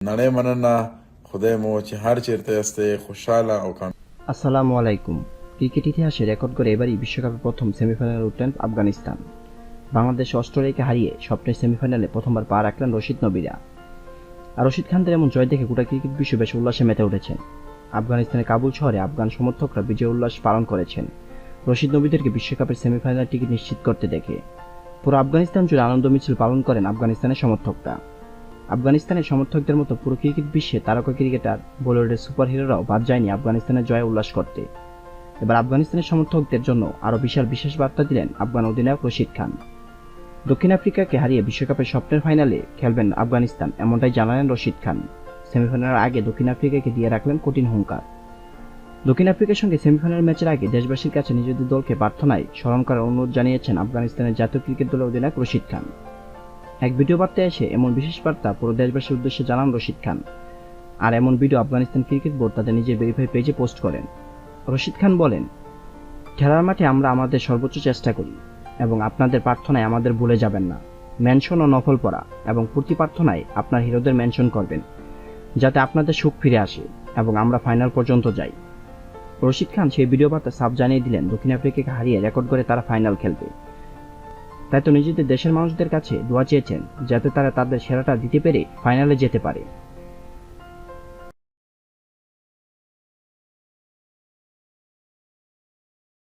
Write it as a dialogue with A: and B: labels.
A: نړۍ مننه خدای مو چې هر چیرته یاستئ خوشحاله او کامیاب
B: আসসালামু আলাইকুম ক্রিকেট ইতিহাসে রেকর্ড করে এবারই বিশ্বকাপে প্রথম সেমিফাইনালে উঠলেন আফগানিস্তান বাংলাদেশ অস্ট্রেলিয়াকে হারিয়ে স্বপ্নের সেমিফাইনালে প্রথমবার পা রাখলেন রশিদ নবীরা আর রশিদ খানদের এমন জয় দেখে গোটা ক্রিকেট বিশ্ব বেশ উল্লাসে মেতে উঠেছেন আফগানিস্তানের কাবুল শহরে আফগান সমর্থকরা বিজয় উল্লাস পালন করেছেন রশিদ নবীদেরকে বিশ্বকাপের সেমিফাইনাল টিকিট নিশ্চিত করতে দেখে পুরো আফগানিস্তান জুড়ে আনন্দ মিছিল পালন করেন আফগানিস্তানের সমর্থকরা আফগানিস্তানের সমর্থকদের মতো পুরো ক্রিকেট বিশ্বে তারকা ক্রিকেটার, বলিউডের সুপারহিরোরাও বাদ যায়নি আফগানিস্তানের জয়ে উল্লাস করতে। এবার আফগানিস্তানের সমর্থকদের জন্য আরও বিশাল বিশেষ বার্তা দিলেন আফগান অধিনায়ক রশিদ খান। দক্ষিণ আফ্রিকাকে হারিয়ে বিশ্বকাপের স্বপ্নের ফাইনালে খেলবেন আফগানিস্তান, এমনটাই জানালেন রশিদ খান। সেমিফাইনালের আগে দক্ষিণ আফ্রিকাকে দিয়ে রাখলেন কঠিন হুঙ্কার। দক্ষিণ আফ্রিকার সঙ্গে সেমিফাইনাল ম্যাচের আগে দেশবাসীর কাছে নিজেদের দলকে প্রার্থনায় স্মরণ করার অনুরোধ জানিয়েছেন আফগানিস্তানের জাতীয় ক্রিকেট দলের অধিনায়ক রশিদ খান। এক ভিডিও বার্তায় এসে এমন বিশেষ বার্তা পুরো দেশবাসীর উদ্দেশ্যে জানান রশিদ খান। আর এমন ভিডিও আফগানিস্তান ক্রিকেট বোর্ড তাদের নিজের ভেরিফাই পেজে পোস্ট করেন। রশিদ খান বলেন, খেলার মাঠে আমরা আমাদের সর্বোচ্চ চেষ্টা করি এবং আপনাদের প্রার্থনায় আমাদের ভুলে যাবেন না। মেনশন ও নফল পড়া এবং প্রতি প্রার্থনায় আপনার হিরোদের মেনশন করবেন, যাতে আপনাদের সুখ ফিরে আসে এবং আমরা ফাইনাল পর্যন্ত যাই। রশিদ খান সেই ভিডিও বার্তা সাফ জানিয়ে দিলেন, দক্ষিণ আফ্রিকাকে হারিয়ে রেকর্ড করে তারা ফাইনাল খেলবে। তাই তো নিজেদের দেশের মানুষদের কাছে দোয়া চেয়েছেন, যাতে তারা তাদের সেরাটা দিতে পেরে ফাইনালে যেতে পারে।